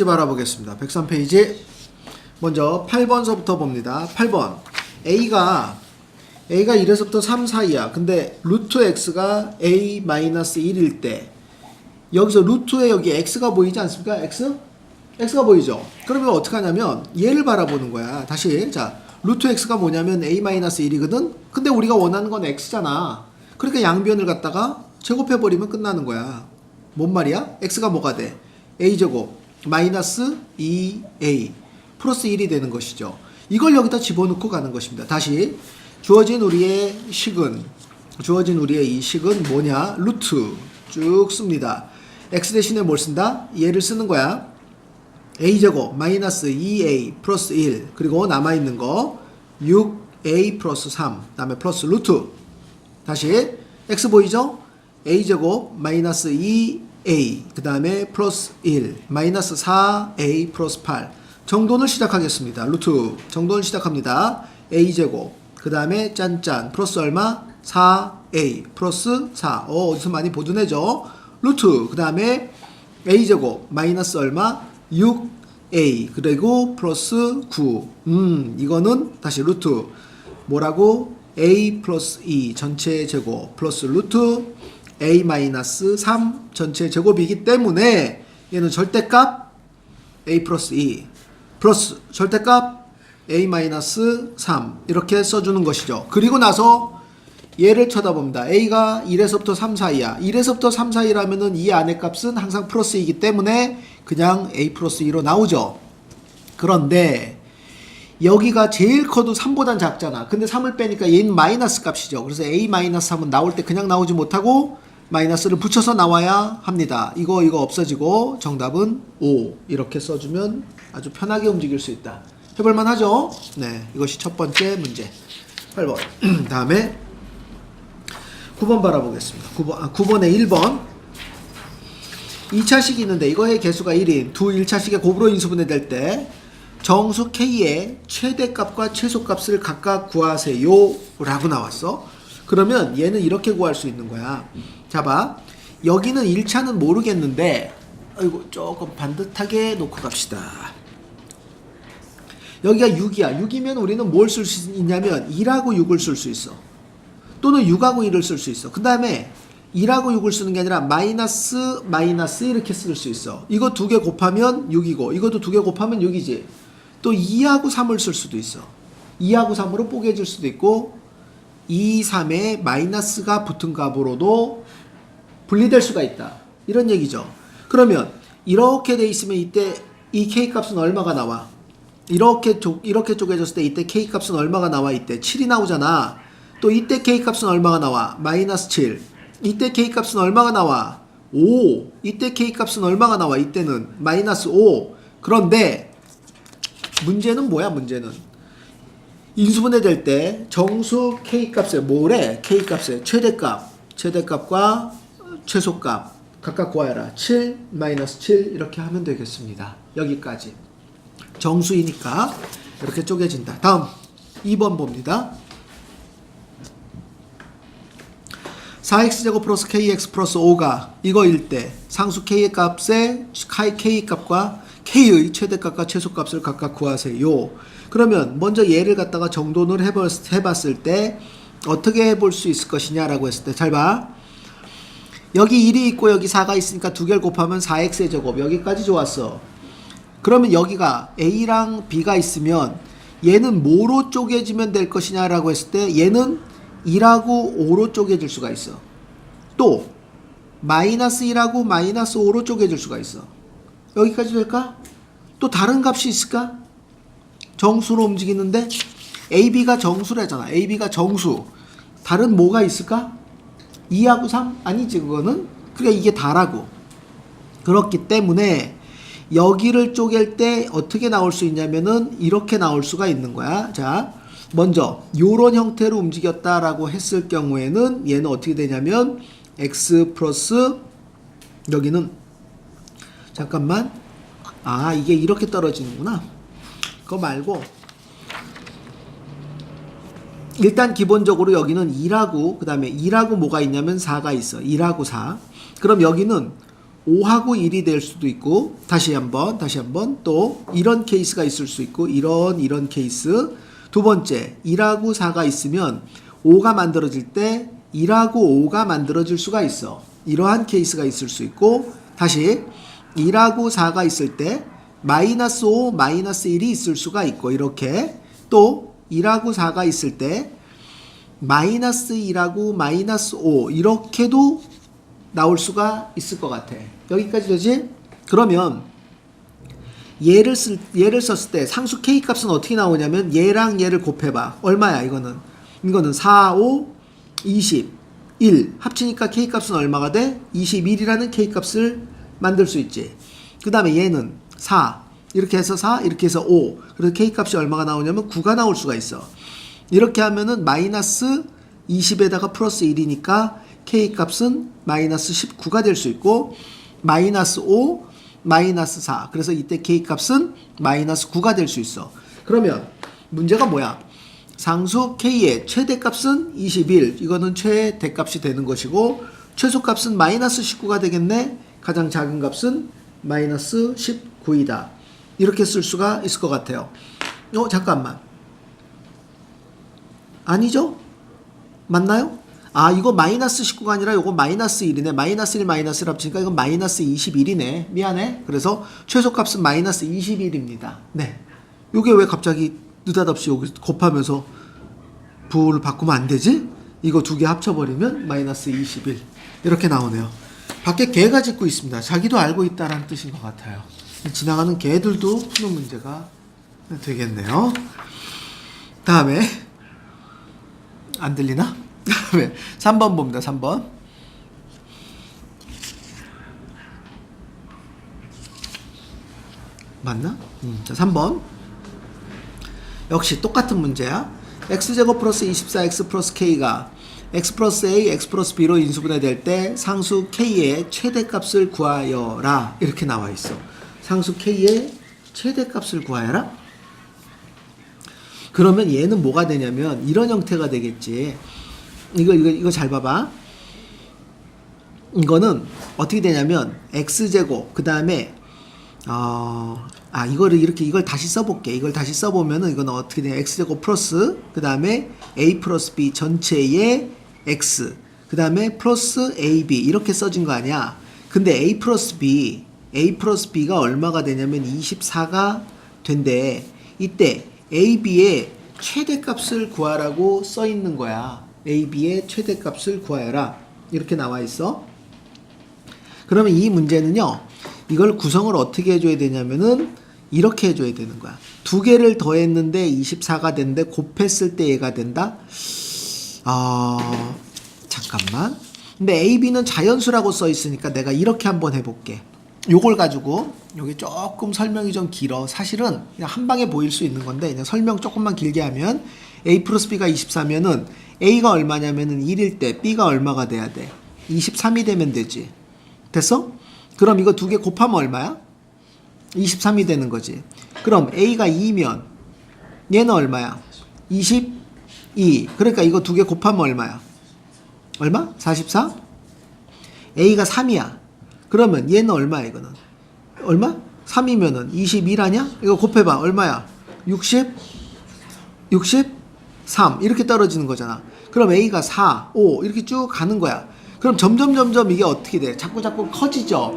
페이지 바라보겠습니다. 103페이지. 먼저 8번서부터 봅니다. 8번. A가 A가 1에서부터 3 사이야. 근데 루트 X가 A 마이너스 1일 때 여기서 루트에 여기 X가 보이지 않습니까? X? X가 보이죠? 그러면 어떻게 하냐면 얘를 바라보는 거야. 다시 자 루트 X가 뭐냐면 A 마이너스 1이거든. 근데 우리가 원하는 건 X잖아. 그러니까 양변을 갖다가 제곱해 버리면 끝나는 거야. 뭔 말이야? X가 뭐가 돼? A 제곱 마이너스 2A 플러스 1이 되는 것이죠. 이걸 여기다 집어넣고 가는 것입니다. 다시 주어진 우리의 식은 주어진 우리의 이 식은 뭐냐? 루트 쭉 씁니다. x 대신에 뭘 쓴다? 얘를 쓰는 거야. a제곱 마이너스 2a 플러스 1 그리고 남아있는 거 6a 플러스 3 그다음에 플러스 루트 다시 x 보이죠? a제곱 마이너스 2a 그 다음에 플러스 1 마이너스 4a 플러스 8 정돈을 시작하겠습니다. 루트 정돈을 시작합니다. a제곱 그 다음에 짠짠 플러스 얼마? 4a 플러스 4 어, 어디서 많이 보던 애죠? 루트 그 다음에 a제곱 마이너스 얼마? 6a 그리고 플러스 9 음, 이거는 다시 루트 뭐라고? a 플러스 2 전체 제곱 플러스 루트 a 마이너스 3 전체 제곱이기 때문에 얘는 절대값 a 플러스 2 플러스 절대값 a 마이너스 3 이렇게 써주는 것이죠. 그리고 나서 얘를 쳐다봅니다. a가 1에서부터 3 사이야. 1에서부터 3 사이라면은 이 안의 값은 항상 플러스이기 때문에 그냥 a 플러스 2로 나오죠. 그런데 여기가 제일 커도 3보단 작잖아. 근데 3을 빼니까 얘는 마이너스 값이죠. 그래서 a 마이너스 3은 나올 때 그냥 나오지 못하고 마이너스를 붙여서 나와야 합니다. 이거 이거 없어지고 정답은 5 이렇게 써주면 아주 편하게 움직일 수 있다. 해볼만 하죠? 네, 이것이 첫 번째 문제. 8번. 다음에 9번 바라보겠습니다. 9번, 아, 9번에 1번. 2차식이 있는데 이거의 개수가 1인 두 1차식의 곱으로 인수분해 될 때 정수 K의 최대값과 최소값을 각각 구하세요 라고 나왔어. 그러면 얘는 이렇게 구할 수 있는 거야. 자 봐. 여기는 1차는 모르겠는데 아이고 조금 반듯하게 놓고 갑시다. 여기가 6이야. 6이면 우리는 뭘 쓸 수 있냐면 2하고 6을 쓸 수 있어. 또는 6하고 1을 쓸 수 있어. 그 다음에 1하고 6을 쓰는 게 아니라 마이너스 마이너스 이렇게 쓸 수 있어. 이거 두 개 곱하면 6이고 이것도 두 개 곱하면 6이지. 또 2하고 3을 쓸 수도 있어. 2하고 3으로 뽀개질 수도 있고 2, 3에 마이너스가 붙은 값으로도 분리될 수가 있다. 이런 얘기죠. 그러면 이렇게 돼 있으면 이때 이 k 값은 얼마가 나와? 이렇게 쪼, 이렇게 쪼개졌을 때 이때 k 값은 얼마가 나와? 이때 7이 나오잖아. 또 이때 k 값은 얼마가 나와? 마이너스 7. 이때 k 값은 얼마가 나와? 5. 이때 k 값은 얼마가 나와? 이때는 마이너스 5. 그런데 문제는 뭐야? 문제는 인수분해 될 때 정수 k 값에 뭐래? k 값에 최대값, 최대값과 최소값 각각 구하여라. 7 마이너스 7 이렇게 하면 되겠습니다. 여기까지. 정수이니까 이렇게 쪼개진다. 다음 2번 봅니다. 4x제곱 플러스 kx 플러스 5가 이거일 때 상수 k의 값에 k 값과 k의 최대값과 최소값을 각각 구하세요. 그러면 먼저 얘를 갖다가 정돈을 해봤, 해봤을 때 어떻게 해볼 수 있을 것이냐라고 했을 때 잘 봐. 여기 1이 있고 여기 4가 있으니까 두 개를 곱하면 4x의 제곱 여기까지 좋았어. 그러면 여기가 a랑 b가 있으면 얘는 뭐로 쪼개지면 될 것이냐라고 했을 때 얘는 1하고 5로 쪼개질 수가 있어. 또 마이너스 1하고 마이너스 5로 쪼개질 수가 있어. 여기까지 될까? 또 다른 값이 있을까? 정수로 움직이는데 AB가 정수라잖아. AB가 정수. 다른 뭐가 있을까? 2하고 3? 아니지 그거는. 그러니까 이게 다라고. 그렇기 때문에 여기를 쪼갤 때 어떻게 나올 수 있냐면은 이렇게 나올 수가 있는 거야. 자, 먼저 요런 형태로 움직였다라고 했을 경우에는 얘는 어떻게 되냐면 x 플러스 여기는 잠깐만. 아 이게 이렇게 떨어지는구나. 그거 말고. 일단 기본적으로 여기는 2라고 그 다음에 2라고 뭐가 있냐면 4가 있어. 2라고 4 그럼 여기는 5하고 1이 될 수도 있고 다시 한번 다시 한번 또 이런 케이스가 있을 수 있고 이런 이런 케이스. 두 번째 1하고 4가 있으면 5가 만들어질 때 1하고 5가 만들어질 수가 있어. 이러한 케이스가 있을 수 있고 다시 1하고 4가 있을 때 마이너스 5 마이너스 1이 있을 수가 있고 이렇게 또 1하고 4가 있을 때 마이너스 1하고 마이너스 5 이렇게도 나올 수가 있을 것 같아. 여기까지 되지? 그러면 얘를 쓸 얘를 썼을 때 상수 k 값은 어떻게 나오냐면 얘랑 얘를 곱해봐. 얼마야 이거는? 이거는 4, 5, 20, 1 합치니까 k 값은 얼마가 돼? 21이라는 k 값을 만들 수 있지. 그 다음에 얘는 4 이렇게 해서 4 이렇게 해서 5 그래서 k 값이 얼마가 나오냐면 9가 나올 수가 있어. 이렇게 하면은 마이너스 20에다가 플러스 1이니까 k 값은 마이너스 19가 될 수 있고 마이너스 5 마이너스 4 그래서 이때 k 값은 마이너스 9가 될 수 있어. 그러면 문제가 뭐야? 상수 k의 최대값은 21 이거는 최대값이 되는 것이고 최소값은 마이너스 19가 되겠네 가장 작은 값은 마이너스 19이다. 이렇게 쓸 수가 있을 것 같아요. 어 잠깐만. 아니죠? 맞나요? 아 이거 마이너스 19가 아니라 이거 마이너스 1이네. 마이너스 1 마이너스 1 합치니까 이건 마이너스 21이네. 미안해. 그래서 최소값은 마이너스 21입니다. 네. 요게 왜 갑자기 느닷없이 여기 곱하면서 부호를 바꾸면 안 되지? 이거 두 개 합쳐버리면 마이너스 21 이렇게 나오네요 밖에 개가 짖고 있습니다 자기도 알고 있다라는 뜻인 것 같아요 지나가는 개들도 푸는 문제가 되겠네요 다음에 안 들리나? 다음에 3번 봅니다. 3번. 맞나? 음, 자, 3번. 역시 똑같은 문제야. x제곱 플러스 24x 플러스 k가 x 플러스 a, x 플러스 b로 인수분해될 때 상수 k의 최대값을 구하여라. 이렇게 나와 있어. 상수 k의 최대값을 구하여라? 그러면 얘는 뭐가 되냐면 이런 형태가 되겠지. 이거 이거 이거 잘 봐봐. 이거는 어떻게 되냐면 x 제곱 그 다음에 어 아 이거를 이렇게 이걸 다시 써볼게. 이걸 다시 써보면은 이거는 어떻게 돼? x 제곱 플러스 그 다음에 a 플러스 b 전체의 x 그 다음에 플러스 ab 이렇게 써진 거 아니야? 근데 a 플러스 b a 플러스 b가 얼마가 되냐면 24가 된대. 이때 AB의 최대값을 구하라고 써 있는 거야. AB의 최대값을 구하여라. 이렇게 나와 있어. 그러면 이 문제는요. 이걸 구성을 어떻게 해줘야 되냐면은 이렇게 해줘야 되는 거야. 두 개를 더했는데 24가 된데 곱했을 때 얘가 된다. 아 잠깐만. 근데 AB는 자연수라고 써 있으니까 내가 이렇게 한번 해볼게. 요걸 가지고 여기 조금 설명이 좀 길어. 사실은 그냥 한 방에 보일 수 있는 건데 그냥 설명 조금만 길게 하면 a 플러스 b가 24면은 a가 얼마냐면은 1일 때 b가 얼마가 돼야 돼? 23이 되면 되지. 됐어? 그럼 이거 두 개 곱하면 얼마야? 23이 되는 거지. 그럼 a가 2면 얘는 얼마야? 22. 그러니까 이거 두 개 곱하면 얼마야? 얼마? 44? a가 3이야. 그러면 얘는 얼마야 이거는? 얼마? 3이면은 21 아니야? 이거 곱해봐 얼마야? 60? 63 이렇게 떨어지는 거잖아 그럼 A가 4, 5 이렇게 쭉 가는 거야 그럼 점점 점점 이게 어떻게 돼? 자꾸 자꾸 커지죠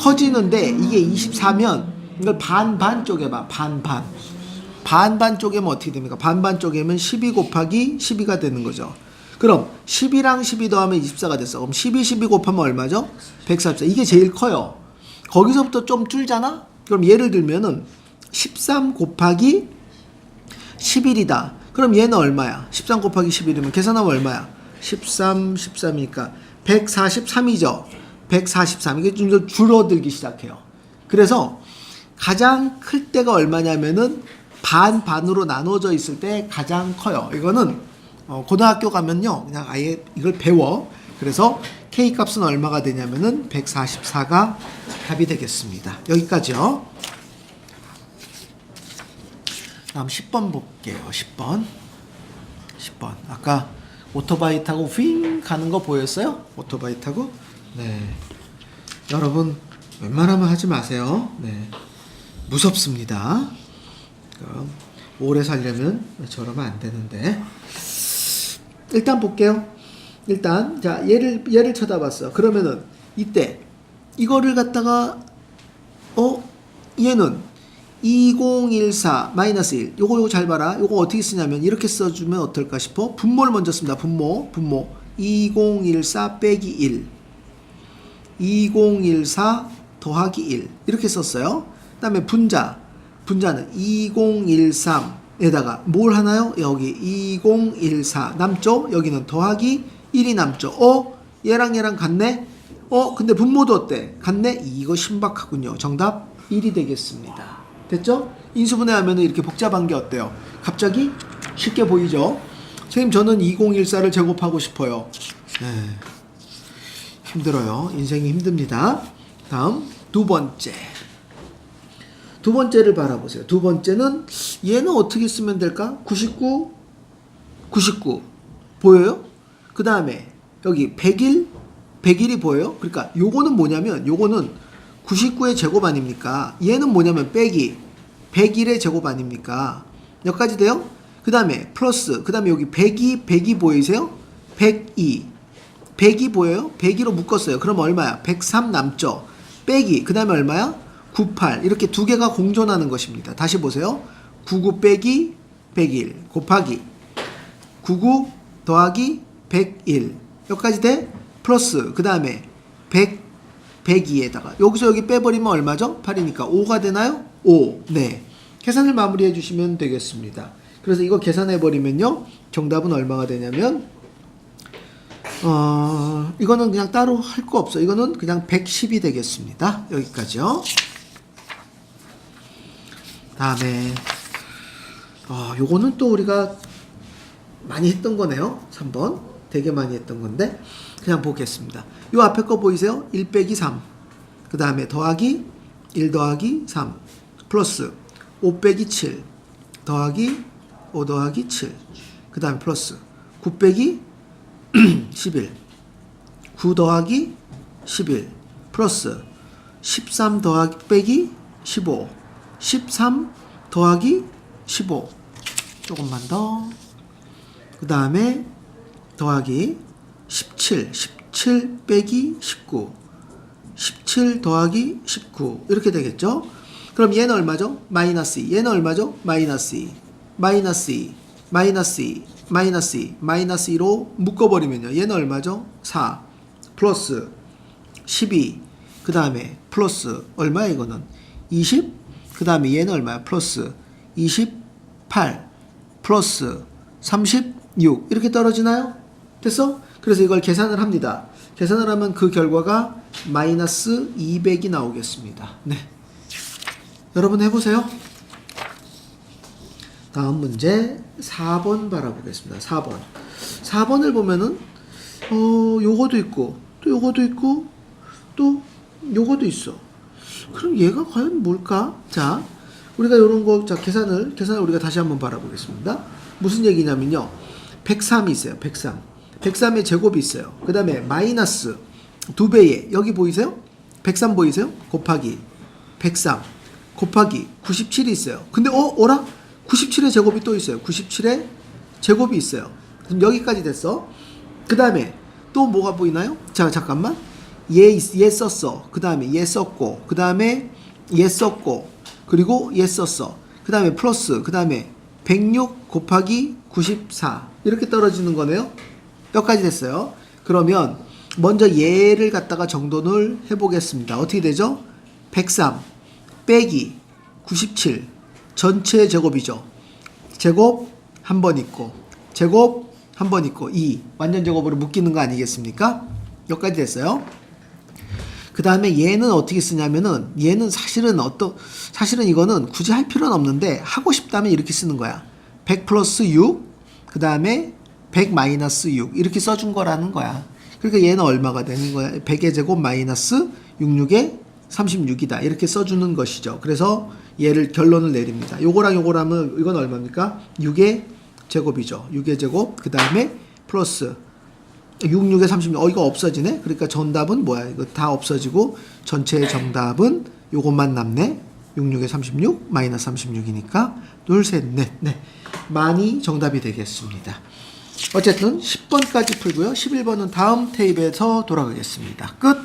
커지는데 이게 24면 이걸 반반 쪼개봐 반반 반반 쪼개면 어떻게 됩니까? 반반 쪼개면 12 곱하기 12가 되는 거죠 그럼 10이랑 12 더하면 24가 됐어. 그럼 12, 12 곱하면 얼마죠? 144. 이게 제일 커요. 거기서부터 좀 줄잖아? 그럼 예를 들면은 13 곱하기 11이다. 그럼 얘는 얼마야? 13 곱하기 11이면 계산하면 얼마야? 13, 13이니까 143이죠. 143. 이게 좀 더 줄어들기 시작해요. 그래서 가장 클 때가 얼마냐면은 반 반으로 나눠져 있을 때 가장 커요. 이거는 어, 고등학교 가면요 그냥 아예 이걸 배워. 그래서 k 값은 얼마가 되냐면은 144가 답이 되겠습니다. 여기까지요. 다음 10번 볼게요. 10번. 10번. 아까 오토바이 타고 휘잉 가는 거 보였어요? 오토바이 타고? 네. 여러분 웬만하면 하지 마세요. 네. 무섭습니다. 오래 살려면 저러면 안 되는데. 일단 볼게요. 일단 자 얘를 얘를 쳐다봤어. 그러면은 이때 이거를 갖다가 어 얘는 2014 마이너스 1 요거 요거 잘 봐라. 요거 어떻게 쓰냐면 이렇게 써주면 어떨까 싶어. 분모를 먼저 씁니다. 분모 분모 2014 빼기 1 2014 더하기 1 이렇게 썼어요. 그 다음에 분자 분자는 2013에다가 뭘 하나요? 여기 2014 남죠? 여기는 더하기 1이 남죠. 어? 얘랑 얘랑 같네? 어? 근데 분모도 어때? 같네? 이거 신박하군요. 정답 1이 되겠습니다. 됐죠? 인수분해하면 이렇게 복잡한 게 어때요? 갑자기 쉽게 보이죠? 선생님 저는 2014를 제곱하고 싶어요. 네. 힘들어요. 인생이 힘듭니다. 다음 두 번째. 두 번째를 바라보세요. 두 번째는 얘는 어떻게 쓰면 될까? 99, 99 보여요? 그 다음에 여기 100일, 100일이 보여요? 그러니까 요거는 뭐냐면 요거는 99의 제곱 아닙니까? 얘는 뭐냐면 빼기 100일의 제곱 아닙니까? 여기까지 돼요? 그 다음에 플러스 그 다음에 여기 102, 102 보이세요? 102 102 보여요? 102로 묶었어요. 그럼 얼마야? 103 남죠? 빼기 그 다음에 얼마야? 98 이렇게 두 개가 공존하는 것입니다. 다시 보세요. 99 빼기 101 곱하기 99 더하기 101 여기까지 돼? 플러스 그 다음에 100 102에다가 여기서 여기 빼버리면 얼마죠? 8이니까 5가 되나요? 5 네. 계산을 마무리해 주시면 되겠습니다. 그래서 이거 계산해 버리면요. 정답은 얼마가 되냐면 어, 이거는 그냥 따로 할 거 없어. 이거는 그냥 110이 되겠습니다. 여기까지요. 다음에 어, 요거는 또 우리가 많이 했던 거네요. 3번. 되게 많이 했던 건데 그냥 보겠습니다. 요 앞에 거 보이세요? 1 빼기 3. 그 다음에 더하기 1 더하기 3 플러스 5 빼기 7 더하기 5 더하기 7. 그 다음에 플러스 9 빼기 11 9 더하기 11 플러스 13 더하기 빼기 15 13 더하기 15 조금만 더. 그 다음에 더하기 17 17 빼기 19 17 더하기 19 이렇게 되겠죠? 그럼 얘는 얼마죠? 마이너스 2 얘는 얼마죠? 마이너스 2 마이너스 2 마이너스 2 마이너스 2 마이너스 2로 묶어버리면요. 얘는 얼마죠? 4 플러스 12 그 다음에 플러스 얼마야 이거는? 20 그 다음에 얘는 얼마야? 플러스 28 플러스 36 이렇게 떨어지나요? 됐어? 그래서 이걸 계산을 합니다. 계산을 하면 그 결과가 마이너스 200이 나오겠습니다. 네. 여러분 해보세요. 다음 문제 4번 바라보겠습니다. 4번. 4번을 보면은 어 요거도 있고 또 요거도 있고 또 요거도 있어 그럼 얘가 과연 뭘까? 자, 우리가 요런 거, 자, 계산을, 계산을 우리가 다시 한번 바라보겠습니다. 무슨 얘기냐면요. 103이 있어요. 103. 103의 제곱이 있어요. 그 다음에 마이너스 두 배에, 여기 보이세요? 103 보이세요? 곱하기 103 곱하기 97이 있어요. 근데, 어, 어라? 97의 제곱이 또 있어요. 97의 제곱이 있어요. 그럼 여기까지 됐어. 그 다음에 또 뭐가 보이나요? 자, 잠깐만. 얘, 얘 썼어. 그 다음에 얘 썼고, 그 다음에 얘 썼고, 그리고 얘 썼어. 그 다음에 플러스, 그 다음에 106 곱하기 94. 이렇게 떨어지는 거네요. 여기까지 됐어요. 그러면 먼저 얘를 갖다가 정돈을 해보겠습니다. 어떻게 되죠? 103 빼기 97 전체 제곱이죠. 제곱 한 번 있고, 제곱 한 번 있고, 2 완전 제곱으로 묶이는 거 아니겠습니까? 여기까지 됐어요. 그 다음에 얘는 어떻게 쓰냐면은 얘는 사실은 어떤 사실은 이거는 굳이 할 필요는 없는데 하고 싶다면 이렇게 쓰는 거야. 100 플러스 6, 그 다음에 100 마이너스 6 이렇게 써준 거라는 거야. 그러니까 얘는 얼마가 되는 거야? 100의 제곱 마이너스 66의 36이다. 이렇게 써주는 것이죠. 그래서 얘를 결론을 내립니다. 요거랑 요거라면 이건 얼마입니까? 6의 제곱이죠. 6의 제곱 그 다음에 플러스 66에 36. 어, 이거 없어지네? 그러니까 정답은 뭐야? 이거 다 없어지고 전체 정답은 요것만 남네. 66에 36, 마이너스 36이니까 둘, 셋, 넷. 네. 많이 정답이 되겠습니다. 어쨌든 10번까지 풀고요. 11번은 다음 테이프에서 돌아가겠습니다. 끝!